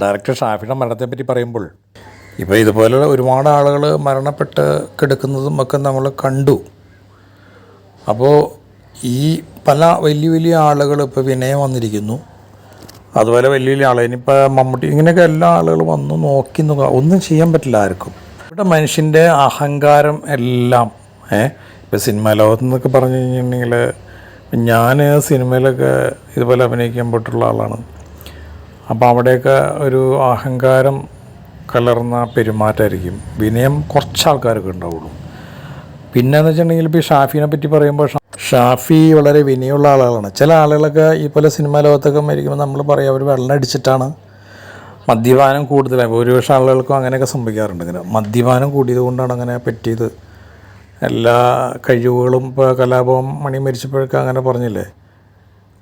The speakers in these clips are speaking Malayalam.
ഡയറക്ടർ ഷാഫിയുടെ മരണത്തെപ്പറ്റി പറയുമ്പോൾ. ഇപ്പോൾ ഇതുപോലെയുള്ള ഒരുപാട് ആളുകൾ മരണപ്പെട്ട് കിടക്കുന്നതും ഒക്കെ നമ്മൾ കണ്ടു. അപ്പോൾ ഈ പല വലിയ വലിയ ആളുകൾ ഇപ്പോൾ വിനയം വന്നിരിക്കുന്നു. അതുപോലെ വലിയ വലിയ ആളുകൾ ഇനിയിപ്പോൾ മമ്മൂട്ടി ഇങ്ങനെയൊക്കെ എല്ലാ ആളുകളും വന്ന് നോക്കി ഒന്നും ചെയ്യാൻ പറ്റില്ല ആർക്കും. ഇവിടെ മനുഷ്യന്റെ അഹങ്കാരം എല്ലാം ഏ ഇപ്പോൾ സിനിമാ ലോകത്ത് നിന്നൊക്കെ പറഞ്ഞു കഴിഞ്ഞിട്ടുണ്ടെങ്കിൽ ഞാൻ സിനിമയിലൊക്കെ ഇതുപോലെ അഭിനയിക്കാൻ പോയിട്ടുള്ള ആളാണ്. അപ്പോൾ അവിടെയൊക്കെ ഒരു അഹങ്കാരം കലർന്ന പെരുമാറ്റമായിരിക്കും. വിനയം കുറച്ച് ആൾക്കാരൊക്കെ ഉണ്ടാവുള്ളൂ. പിന്നെയെന്ന് വെച്ചിട്ടുണ്ടെങ്കിൽ ഇപ്പോൾ ഈ ഷാഫിനെ പറ്റി പറയുമ്പോൾ ഷാഫി വളരെ വിനയമുള്ള ആളുകളാണ്. ചില ആളുകളൊക്കെ ഈ പോലെ സിനിമാ ലോകത്തൊക്കെ മരിക്കുമ്പോൾ നമ്മൾ പറയും അവർ വെള്ളം അടിച്ചിട്ടാണ് മദ്യപാനം കൂടുതലായി ഭൂരിപക്ഷം ആളുകൾക്കും അങ്ങനെയൊക്കെ സംഭവിക്കാറുണ്ട്. ഇങ്ങനെ മദ്യപാനം കൂടിയത് കൊണ്ടാണ് അങ്ങനെ പറ്റിയത്. എല്ലാ കഴിവുകളും ഇപ്പോൾ കലാഭവൻ മണി മരിച്ചപ്പോഴൊക്കെ അങ്ങനെ പറഞ്ഞില്ലേ?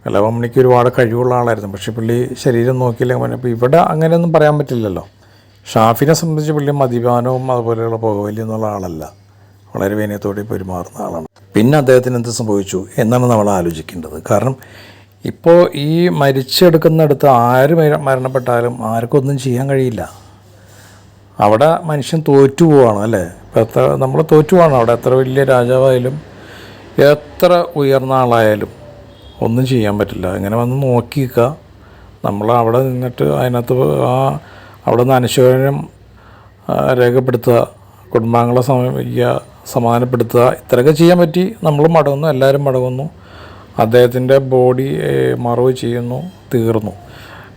കലാഭവൻ മണിക്ക് ഒരുപാട് കഴിവുള്ള ആളായിരുന്നു. പക്ഷെ പുള്ളി ശരീരം നോക്കിയില്ലെങ്കിൽ പറഞ്ഞപ്പോൾ ഇവിടെ അങ്ങനെയൊന്നും പറയാൻ പറ്റില്ലല്ലോ. ഷാഫിനെ സംബന്ധിച്ച് പുള്ളി മദ്യപാനവും അതുപോലെയുള്ള പുകവലി എന്നുള്ള ആളല്ല. വളരെ വിനയത്തോടെ പെരുമാറുന്ന ആളാണ്. പിന്നെ അദ്ദേഹത്തിന് എന്ത് സംഭവിച്ചു എന്നാണ് നമ്മൾ ആലോചിക്കേണ്ടത്. കാരണം ഇപ്പോൾ ഈ മരിച്ചെടുക്കുന്നിടത്ത് ആര് മര- മരണപ്പെട്ടാലും ആർക്കൊന്നും ചെയ്യാൻ കഴിയില്ല. അവിടെ മനുഷ്യൻ തോറ്റു പോവാണ് അല്ലേ? ഇപ്പം എത്ര നമ്മൾ തോറ്റു പോവാണ്. അവിടെ എത്ര വലിയ രാജാവായാലും എത്ര ഉയർന്ന ആളായാലും ഒന്നും ചെയ്യാൻ പറ്റില്ല. ഇങ്ങനെ വന്ന് നോക്കി നിൽക്കുക നമ്മൾ അവിടെ നിന്നിട്ട് അതിനകത്ത് ആ അവിടെ നിന്ന് അനുശോചനം രേഖപ്പെടുത്തുക കുടുംബാംഗങ്ങളെ സമീപിക്കുക സമാധാനപ്പെടുത്തുക ഇത്രയൊക്കെ ചെയ്യാൻ പറ്റി. നമ്മൾ മടങ്ങുന്നു എല്ലാവരും മടങ്ങുന്നു. അദ്ദേഹത്തിന്റെ ബോഡി മറവ് ചെയ്യുന്നു തീർന്നു.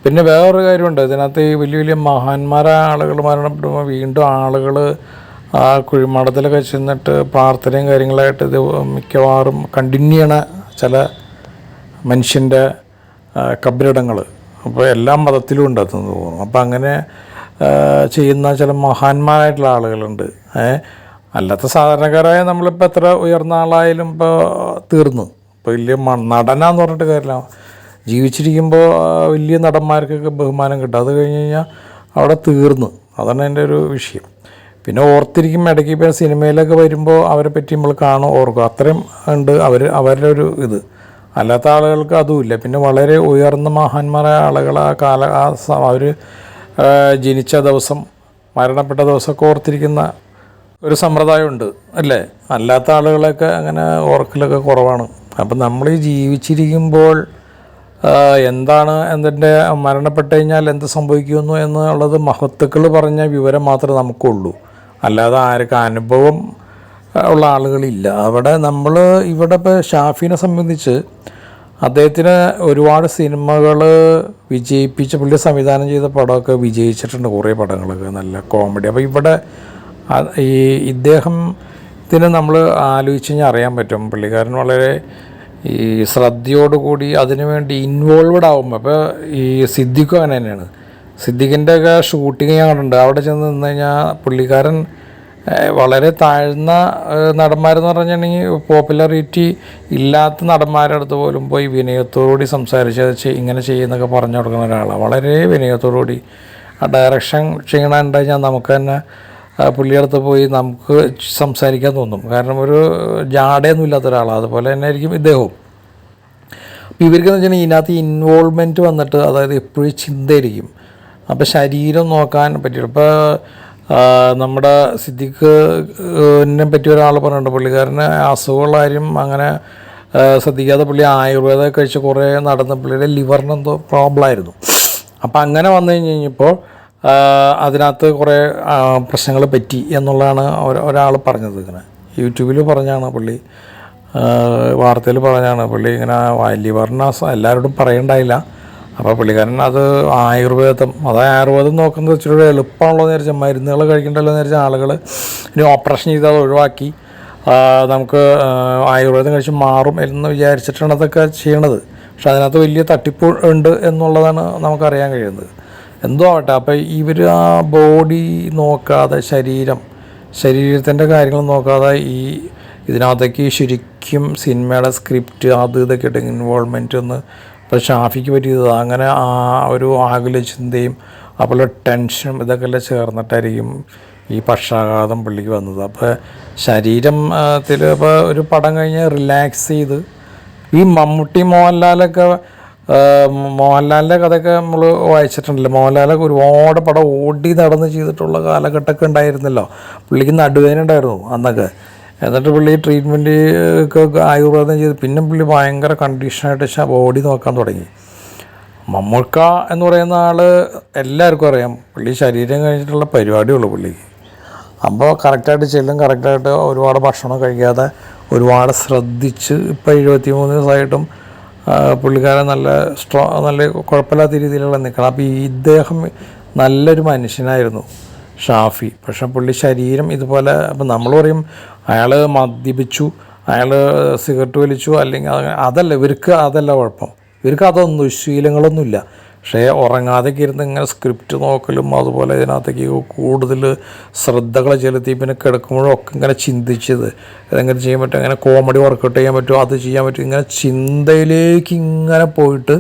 പിന്നെ വേറൊരു കാര്യമുണ്ട്. ഇതിനകത്ത് ഈ വലിയ വലിയ മഹാന്മാരായ ആളുകൾ മരണപ്പെടുമ്പോൾ വീണ്ടും ആളുകൾ ആ കുഴിമാടത്തിലൊക്കെ ചെന്നിട്ട് പ്രാർത്ഥനയും കാര്യങ്ങളായിട്ട് ഇത് മിക്കവാറും കണ്ടിന്യൂ ചെയ്യണ ചില മനുഷ്യന്റെ കബറിടങ്ങൾ അപ്പോൾ എല്ലാ മതത്തിലും ഉണ്ട് അതെന്ന് തോന്നുന്നു. അപ്പോൾ അങ്ങനെ ചെയ്യുന്ന ചില മഹാന്മാരായിട്ടുള്ള ആളുകളുണ്ട്. അല്ലാത്ത സാധാരണക്കാരായ നമ്മളിപ്പോൾ എത്ര ഉയർന്ന ആളായാലും ഇപ്പോൾ തീർന്നു. ഇപ്പോൾ വലിയ നടനാന്ന് പറഞ്ഞിട്ട് കാര്യമില്ല. ജീവിച്ചിരിക്കുമ്പോൾ വലിയ നടന്മാർക്കൊക്കെ ബഹുമാനം കിട്ടും. അത് കഴിഞ്ഞ് കഴിഞ്ഞാൽ അവിടെ തീർന്നു. അതാണ് എന്റെ ഒരു വിഷയം. പിന്നെ ഓർത്തിരിക്കും ഇടയ്ക്ക് ഇപ്പോൾ സിനിമയിലൊക്കെ വരുമ്പോൾ അവരെ പറ്റി നമ്മൾ കാണും ഓർക്കും. അത്രയും ഉണ്ട് അവർ അവരുടെ ഒരു ഇത്. അല്ലാത്ത ആളുകൾക്ക് അതുമില്ല പിന്നെ വളരെ ഉയർന്ന മഹാന്മാരായ ആളുകൾ ആ കാല ആ അവർ ജനിച്ച ദിവസം മരണപ്പെട്ട ദിവസമൊക്കെ ഓർത്തിരിക്കുന്ന ഒരു സമ്പ്രദായമുണ്ട് അല്ലേ? അല്ലാത്ത ആളുകളൊക്കെ അങ്ങനെ ഓർക്കലൊക്കെ കുറവാണ്. അപ്പം നമ്മൾ ജീവിച്ചിരിക്കുമ്പോൾ എന്താണ് എന്തിന്റെ മരണപ്പെട്ട് കഴിഞ്ഞാൽ എന്ത് സംഭവിക്കുന്നു എന്നുള്ളത് മഹത്തുക്കൾ പറഞ്ഞ വിവരം മാത്രമേ നമുക്കുള്ളൂ. അല്ലാതെ ആർക്കും അനുഭവം ഉള്ള ആളുകളില്ല. അവിടെ നമ്മൾ ഇവിടെ ഇപ്പോൾ ഷാഫിനെ സംബന്ധിച്ച് അദ്ദേഹത്തിന് ഒരുപാട് സിനിമകൾ വിജയിപ്പിച്ച് പുള്ളി സംവിധാനം ചെയ്ത പടമൊക്കെ വിജയിച്ചിട്ടുണ്ട് കുറേ പടങ്ങളൊക്കെ നല്ല കോമഡി. അപ്പോൾ ഇവിടെ ഈ ഇദ്ദേഹം ഇതിന് നമ്മൾ ആലോചിച്ച് കഴിഞ്ഞാൽ അറിയാൻ പറ്റും. പുള്ളിക്കാരൻ വളരെ ഈ ശ്രദ്ധയോടുകൂടി അതിനുവേണ്ടി ഇൻവോൾവഡ് ആകുമ്പോൾ അപ്പോൾ ഈ സിദ്ദിഖും അങ്ങനെ തന്നെയാണ്. സിദ്ദിഖിന്റെ ഒക്കെ ഷൂട്ടിങ് ഞാൻ കണ്ടിട്ടുണ്ട്. അവിടെ ചെന്ന് നിന്ന് കഴിഞ്ഞാൽ പുള്ളിക്കാരൻ വളരെ താഴ്ന്ന നടന്മാരെന്ന് പറഞ്ഞിട്ടുണ്ടെങ്കിൽ പോപ്പുലാരിറ്റി ഇല്ലാത്ത നടന്മാരുടെ അടുത്ത് പോലും പോയി വിനയത്തോടുകൂടി സംസാരിച്ച് ഇങ്ങനെ ചെയ്യുന്നൊക്കെ പറഞ്ഞു കൊടുക്കുന്ന ഒരാളാണ് വളരെ വിനയത്തോടുകൂടി ആ ഡയറക്ഷൻ ക്ഷീണം കഴിഞ്ഞാൽ നമുക്ക് തന്നെ പുള്ളിയടുത്ത് പോയി നമുക്ക് സംസാരിക്കാൻ തോന്നും. കാരണം ഒരു ജാടയൊന്നും ഇല്ലാത്ത ഒരാളാണ് അതുപോലെ തന്നെ ആയിരിക്കും ഇദ്ദേഹവും. അപ്പോൾ ഇവർക്കെന്ന് വെച്ചിട്ടുണ്ടെങ്കിൽ ഇതിനകത്ത് ഇൻവോൾവ്മെന്റ് വന്നിട്ട് അതായത് എപ്പോഴും ചിന്തയായിരിക്കും. അപ്പോൾ ശരീരം നോക്കാൻ പറ്റില്ല. ഇപ്പോൾ നമ്മുടെ സിദ്ദിഖിനെ പറ്റി ഒരാൾ പറഞ്ഞിട്ടുണ്ട്. പുള്ളിക്കാരന് അസുഖമുള്ള കാര്യം അങ്ങനെ ശ്രദ്ധിക്കാതെ പുള്ളി ആയുർവേദം കഴിച്ച് കുറേ നടന്ന പുള്ളിയുടെ ലിവറിന് എന്തോ പ്രോബ്ലം ആയിരുന്നു. അപ്പോൾ അങ്ങനെ വന്നു കഴിഞ്ഞ് കഴിഞ്ഞപ്പോൾ അതിനകത്ത് കുറേ പ്രശ്നങ്ങൾ പറ്റി എന്നുള്ളതാണ് ഒരാൾ പറഞ്ഞത് ഇങ്ങനെ. യൂട്യൂബിൽ പറഞ്ഞാണ് പുള്ളി വാർത്തയിൽ പറഞ്ഞാണ് പുള്ളി ഇങ്ങനെ ലിവറിന് എല്ലാവരോടും പറയണ്ടായില്ല. അപ്പോൾ പുള്ളിക്കാരൻ അത് ആയുർവേദം അത് ആയുർവേദം നോക്കുന്നത് ഇച്ചിരി എളുപ്പമാണല്ലോ എന്ന് മരുന്നുകൾ കഴിക്കണ്ടല്ലോ എന്ന് വിചാരിച്ച ആളുകൾ ഇനി ഓപ്പറേഷൻ ചെയ്ത് അത് ഒഴിവാക്കി. നമുക്ക് ആയുർവേദം കഴിച്ച് മാറും എന്ന് വിചാരിച്ചിട്ടാണ് അതൊക്കെ ചെയ്യണത്. പക്ഷെ അതിനകത്ത് വലിയ തട്ടിപ്പ് ഉണ്ട് എന്നുള്ളതാണ് നമുക്കറിയാൻ കഴിയുന്നത്. എന്തോ ആവട്ടെ അപ്പോൾ ഇവർ ആ ബോഡി നോക്കാതെ ശരീരം ശരീരത്തിന്റെ കാര്യങ്ങൾ നോക്കാതെ ഈ ഇതിനകത്തേക്ക് ശരിക്കും സിനിമയുടെ സ്ക്രിപ്റ്റ് അത് ഇതൊക്കെ ഇട്ട് ഇൻവോൾവ്മെന്റ് ഒന്ന് ഇപ്പോൾ ഷാഫിക്ക് പറ്റിയത്? അങ്ങനെ ആ ഒരു ആകുല ചിന്തയും അപ്പോൾ ടെൻഷനും ഇതൊക്കെ ചേർന്നിട്ടായിരിക്കും ഈ പക്ഷാഘാതം പുള്ളിക്ക് വന്നത്. അപ്പോൾ ശരീരം ത്തിൽ ഇപ്പോൾ ഒരു പടം കഴിഞ്ഞ് റിലാക്സ് ചെയ്ത് ഈ മമ്മൂട്ടി മോഹൻലാലൊക്കെ മോഹൻലാലിന്റെ കഥയൊക്കെ നമ്മൾ വായിച്ചിട്ടുണ്ടല്ലോ. മോഹൻലാലൊക്കെ ഒരുപാട് പടം ഓടി നടന്ന് ചെയ്തിട്ടുള്ള കാലഘട്ടമൊക്കെ ഉണ്ടായിരുന്നല്ലോ. പുള്ളിക്ക് നടുവേദന ഉണ്ടായിരുന്നു അന്നൊക്കെ. എന്നിട്ട് പുള്ളി ട്രീറ്റ്മെന്റ് ഒക്കെ ആയുർവേദം ചെയ്ത് പിന്നെ പുള്ളി ഭയങ്കര കണ്ടീഷനായിട്ട് ബോഡി നോക്കാൻ തുടങ്ങി. മമ്മൂക്ക എന്ന് പറയുന്ന ആൾ എല്ലാവർക്കും അറിയാം. പുള്ളി ശരീരം കഴിഞ്ഞിട്ടുള്ള പരിപാടിയുള്ളൂ പുള്ളിക്ക് അപ്പോൾ കറക്റ്റായിട്ട് ചെല്ലും കറക്റ്റായിട്ട് ഒരുപാട് ഭക്ഷണം കഴിക്കാതെ ഒരുപാട് ശ്രദ്ധിച്ച് ഇപ്പോൾ എഴുപത്തി മൂന്ന് ദിവസമായിട്ടും പുള്ളിക്കാരൻ നല്ല സ്ട്രോ നല്ല കുഴപ്പമില്ലാത്ത രീതിയിലുള്ള നിൽക്കണം അപ്പോൾ ഇദ്ദേഹം നല്ലൊരു മനുഷ്യനായിരുന്നു. ഷാഫി. പക്ഷെ പുള്ളി ശരീരം ഇതുപോലെ അപ്പം നമ്മൾ പറയും അയാൾ മദ്യപിച്ചു അയാൾ സിഗരറ്റ് വലിച്ചു അല്ലെങ്കിൽ അതല്ല ഇവർക്ക് അതല്ല കുഴപ്പം. ഇവർക്ക് അതൊന്നും ശീലങ്ങളൊന്നുമില്ല. പക്ഷേ ഉറങ്ങാതെ ഇരുന്ന് ഇങ്ങനെ സ്ക്രിപ്റ്റ് നോക്കലും അതുപോലെ ഇതിനകത്തേക്ക് കൂടുതൽ ശ്രദ്ധകൾ ചെലുത്തി പിന്നെ കിടക്കുമ്പോഴും ഒക്കെ ഇങ്ങനെ ചിന്തിച്ചത്. ഇതെങ്ങനെ ചെയ്യാൻ പറ്റും? അങ്ങനെ കോമഡി വർക്കൗട്ട് ചെയ്യാൻ പറ്റുമോ? അത് ചെയ്യാൻ പറ്റും ഇങ്ങനെ ചിന്തയിലേക്ക് ഇങ്ങനെ പോയിട്ട്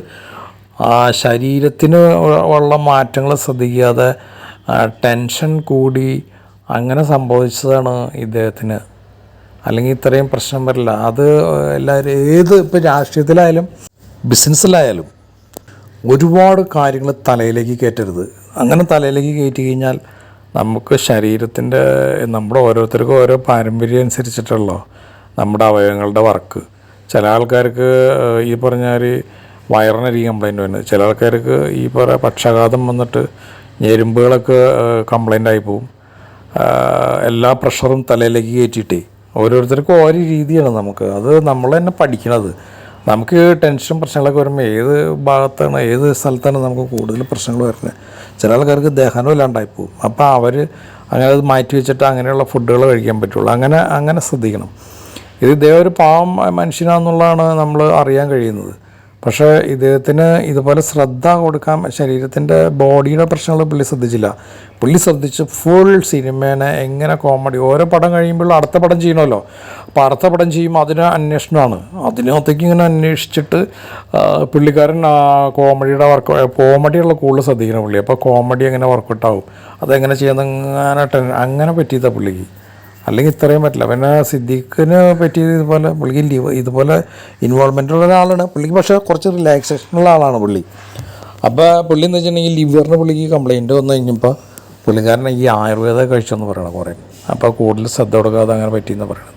ആ ശരീരത്തിന് ഉള്ള മാറ്റങ്ങൾ ശ്രദ്ധിക്കാതെ ടെൻഷൻ കൂടി അങ്ങനെ സംഭവിച്ചതാണ് ഇദ്ദേഹത്തിന്. അല്ലെങ്കിൽ ഇത്രയും പ്രശ്നം വരില്ല. അത് എല്ലാവരും ഏത് ഇപ്പോൾ രാഷ്ട്രീയത്തിലായാലും ബിസിനസ്സിലായാലും ഒരുപാട് കാര്യങ്ങൾ തലയിലേക്ക് കയറ്റരുത്. അങ്ങനെ തലയിലേക്ക് കയറ്റി കഴിഞ്ഞാൽ നമുക്ക് ശരീരത്തിന്റെ നമ്മുടെ ഓരോരുത്തർക്കും ഓരോ പാരമ്പര്യം അനുസരിച്ചിട്ടുള്ളോ നമ്മുടെ അവയവങ്ങളുടെ വർക്ക്. ചില ആൾക്കാർക്ക് ഈ പറഞ്ഞാൽ വയറിനരി കംപ്ലൈന്റ് വരുന്നത്. ചില ആൾക്കാർക്ക് ഈ പറയുക പക്ഷാഘാതം വന്നിട്ട് ഞെരുമ്പുകളൊക്കെ കംപ്ലൈന്റ് ആയി പോവും. എല്ലാ പ്രഷറും തലയിലേക്ക് കയറ്റിയിട്ടേ. ഓരോരുത്തർക്കും ഓരോ രീതിയാണ് നമുക്ക്. അത് നമ്മൾ തന്നെ പഠിക്കണത്. നമുക്ക് ടെൻഷൻ പ്രശ്നങ്ങളൊക്കെ വരുമ്പോൾ ഏത് ഭാഗത്താണ് ഏത് സ്ഥലത്താണ് നമുക്ക് കൂടുതൽ പ്രശ്നങ്ങൾ വരുന്നത്? ചില ആൾക്കാർക്ക് ദഹനം ഇല്ലാണ്ടായി പോകും അപ്പോൾ അവർ അങ്ങനെ അത് മാറ്റി വെച്ചിട്ട് അങ്ങനെയുള്ള ഫുഡുകൾ കഴിക്കാൻ പറ്റുള്ളൂ. അങ്ങനെ അങ്ങനെ ശ്രദ്ധിക്കണം. ഇത് ഇദ്ദേഹം ഒരു പാവം മനുഷ്യനാണെന്നുള്ളതാണ് നമ്മൾ അറിയാൻ കഴിയുന്നത്. പക്ഷേ ഇദ്ദേഹത്തിന് ഇതുപോലെ ശ്രദ്ധ കൊടുക്കാൻ ശരീരത്തിന്റെ ബോഡിയുടെ പ്രശ്നങ്ങൾ പുള്ളി ശ്രദ്ധിച്ചില്ല. പുള്ളി ശ്രദ്ധിച്ച് ഫുൾ സിനിമേനെ എങ്ങനെ കോമഡി ഓരോ പടം കഴിയുമ്പോൾ അടുത്ത പടം ചെയ്യണമല്ലോ. അപ്പോൾ അടുത്ത പടം ചെയ്യുമ്പോൾ അതിന് അന്വേഷണമാണ്. അതിനകത്തേക്ക് ഇങ്ങനെ അന്വേഷിച്ചിട്ട് പുള്ളിക്കാരൻ കോമഡിയുടെ വർക്ക് കോമഡിയുള്ള കൂടുതൽ ശ്രദ്ധിക്കണം പുള്ളി. അപ്പോൾ കോമഡി എങ്ങനെ വർക്കൗട്ടാവും അതെങ്ങനെ ചെയ്യുന്ന അങ്ങനെ പറ്റിയതാണ് പുള്ളിക്ക്. അല്ലെങ്കിൽ ഇത്രയും പറ്റില്ല. പിന്നെ സിദ്ദീഖിനെ പറ്റിയത് ഇതുപോലെ പുള്ളിക്ക് ലീവ് ഇതുപോലെ ഇൻവോൾവ്മെന്റ് ഉള്ള ഒരാളാണ്. പുള്ളിക്ക് പക്ഷേ കുറച്ച് റിലാക്സേഷനുള്ള ആളാണ് പുള്ളി. അപ്പോൾ പുള്ളി എന്ന് വെച്ചിട്ടുണ്ടെങ്കിൽ ലിവറിന് പുള്ളിക്ക് കംപ്ലയിന്റ് വന്നു കഴിഞ്ഞപ്പോൾ പുള്ളിക്കാരനെ ഈ ആയുർവേദം കഴിച്ചെന്ന് പറയണം കുറേ. അപ്പോൾ കൂടുതൽ ശ്രദ്ധ കൊടുക്കാതെ അങ്ങനെ പറ്റിയെന്ന് പറയണത്.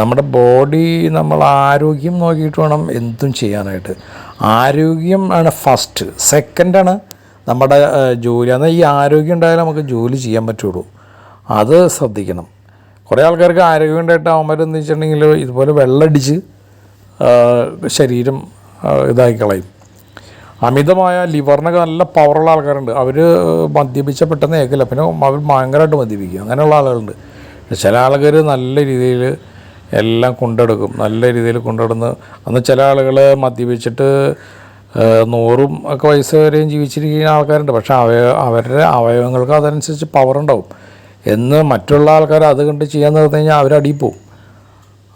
നമ്മുടെ ബോഡി നമ്മൾ ആരോഗ്യം നോക്കിയിട്ട് വേണം എന്തും ചെയ്യാനായിട്ട്. ആരോഗ്യം ആണ് ഫസ്റ്റ് സെക്കൻഡാണ് നമ്മുടെ ജോലി. എന്നാൽ ഈ ആരോഗ്യം ഉണ്ടായാലേ നമുക്ക് ജോലി ചെയ്യാൻ പറ്റുള്ളൂ. അത് ശ്രദ്ധിക്കണം. കുറേ ആൾക്കാർക്ക് ആരോഗ്യം ഉണ്ടായിട്ട് അവന്മാരെന്ന് വെച്ചിട്ടുണ്ടെങ്കിൽ ഇതുപോലെ വെള്ളമടിച്ച് ശരീരം ഇതായി കളയും. അമിതമായ ലിവറിനൊക്കെ നല്ല പവറുള്ള ആൾക്കാരുണ്ട്. അവർ മദ്യപിച്ച പെട്ടെന്ന് ഏക്കില്ല പിന്നെ അവർ ഭയങ്കരമായിട്ട് മദ്യപിക്കും. അങ്ങനെയുള്ള ആളുകളുണ്ട്. ചില ആൾക്കാർ നല്ല രീതിയിൽ എല്ലാം കൊണ്ടെടുക്കും. നല്ല രീതിയിൽ കൊണ്ടെടുന്ന് അന്ന് ചില ആളുകൾ മദ്യപിച്ചിട്ട് നൂറും ഒക്കെ വയസ്സ് വരെയും ജീവിച്ചിരിക്കുന്ന ആൾക്കാരുണ്ട്. പക്ഷേ അവയ അവരുടെ അവയവങ്ങൾക്ക് അതനുസരിച്ച് പവർ ഉണ്ടാവും. എന്ന് മറ്റുള്ള ആൾക്കാർ അത് കണ്ട് ചെയ്യാൻ നിർത്തി കഴിഞ്ഞാൽ അവരടിയിൽ പോവും.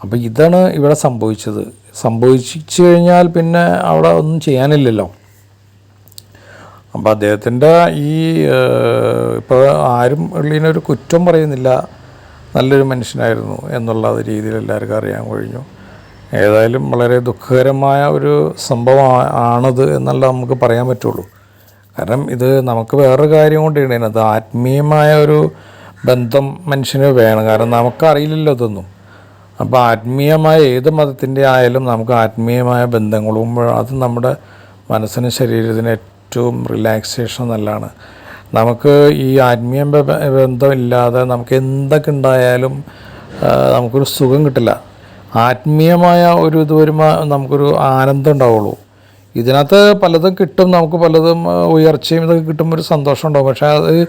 അപ്പോൾ ഇതാണ് ഇവിടെ സംഭവിച്ചത്. സംഭവിച്ചു കഴിഞ്ഞാൽ പിന്നെ അവിടെ ഒന്നും ചെയ്യാനില്ലല്ലോ. അപ്പോൾ അദ്ദേഹത്തിന്റെ ഈ ഇപ്പോൾ ആരും ഉള്ളിനൊരു കുറ്റം പറയുന്നില്ല. നല്ലൊരു മനുഷ്യനായിരുന്നു എന്നുള്ള രീതിയിൽ എല്ലാവർക്കും അറിയാൻ കഴിഞ്ഞു. ഏതായാലും വളരെ ദുഃഖകരമായ ഒരു സംഭവം ആണത് എന്നല്ല നമുക്ക് പറയാൻ പറ്റുള്ളൂ. കാരണം ഇത് നമുക്ക് വേറൊരു കാര്യം ഇതിനകത്ത് ആത്മീയമായ ഒരു ബന്ധം മനുഷ്യന് വേണം. കാരണം നമുക്കറിയില്ലല്ലോ ഇതൊന്നും. അപ്പോൾ ആത്മീയമായ ഏത് മതത്തിന്റെ ആയാലും നമുക്ക് ആത്മീയമായ ബന്ധങ്ങളും അത് നമ്മുടെ മനസ്സിനും ശരീരത്തിന് ഏറ്റവും റിലാക്സേഷൻ നല്ലതാണ്. നമുക്ക് ഈ ആത്മീയ ബന്ധം ബന്ധമില്ലാതെ നമുക്ക് എന്തൊക്കെ ഉണ്ടായാലും നമുക്കൊരു സുഖം കിട്ടില്ല. ആത്മീയമായ ഒരു ഇത് വരുമ്പോൾ നമുക്കൊരു ആനന്ദം ഉണ്ടാവുള്ളൂ. ഇതിനകത്ത് പലതും കിട്ടും നമുക്ക് പലതും ഉയർച്ചയും ഇതൊക്കെ കിട്ടുമ്പോൾ ഒരു സന്തോഷം ഉണ്ടാവും. പക്ഷേ അത്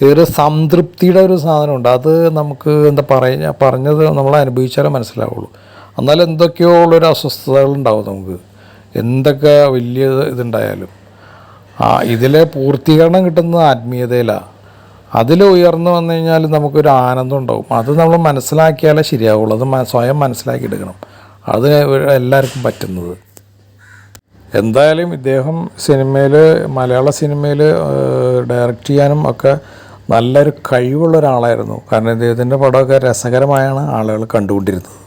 ഒരു സംതൃപ്തിയുടെ ഒരു സാധനമുണ്ട്. അത് നമുക്ക് എന്താ പറയുക പറഞ്ഞത് നമ്മൾ അനുഭവിച്ചാലേ മനസ്സിലാവുള്ളൂ. എന്നാൽ എന്തൊക്കെയോ ഉള്ളൊരു അസ്വസ്ഥതകൾ ഉണ്ടാവും നമുക്ക്. എന്തൊക്കെ വലിയ ഇതുണ്ടായാലും. ആ ഇതിലെ പൂർത്തീകരണം കിട്ടുന്നത് ആത്മീയതയിലാണ് അതിൽ ഉയർന്നു വന്നു കഴിഞ്ഞാൽ നമുക്കൊരു ആനന്ദം ഉണ്ടാവും. അത് നമ്മൾ മനസ്സിലാക്കിയാലേ ശരിയാവുള്ളൂ. അത് സ്വയം മനസ്സിലാക്കി എടുക്കണം. അത് എല്ലാവർക്കും പറ്റുന്നത്. എന്തായാലും ഇദ്ദേഹം സിനിമയിൽ മലയാള സിനിമയിൽ ഡയറക്റ്റ് ചെയ്യാനും ഒക്കെ നല്ലൊരു കഴിവുള്ള ഒരാളായിരുന്നു കാരണം ഇദ്ദേഹത്തിന്റെ പടമൊക്കെ രസകരമായാണ് ആളുകൾ കണ്ടുകൊണ്ടിരുന്നത്.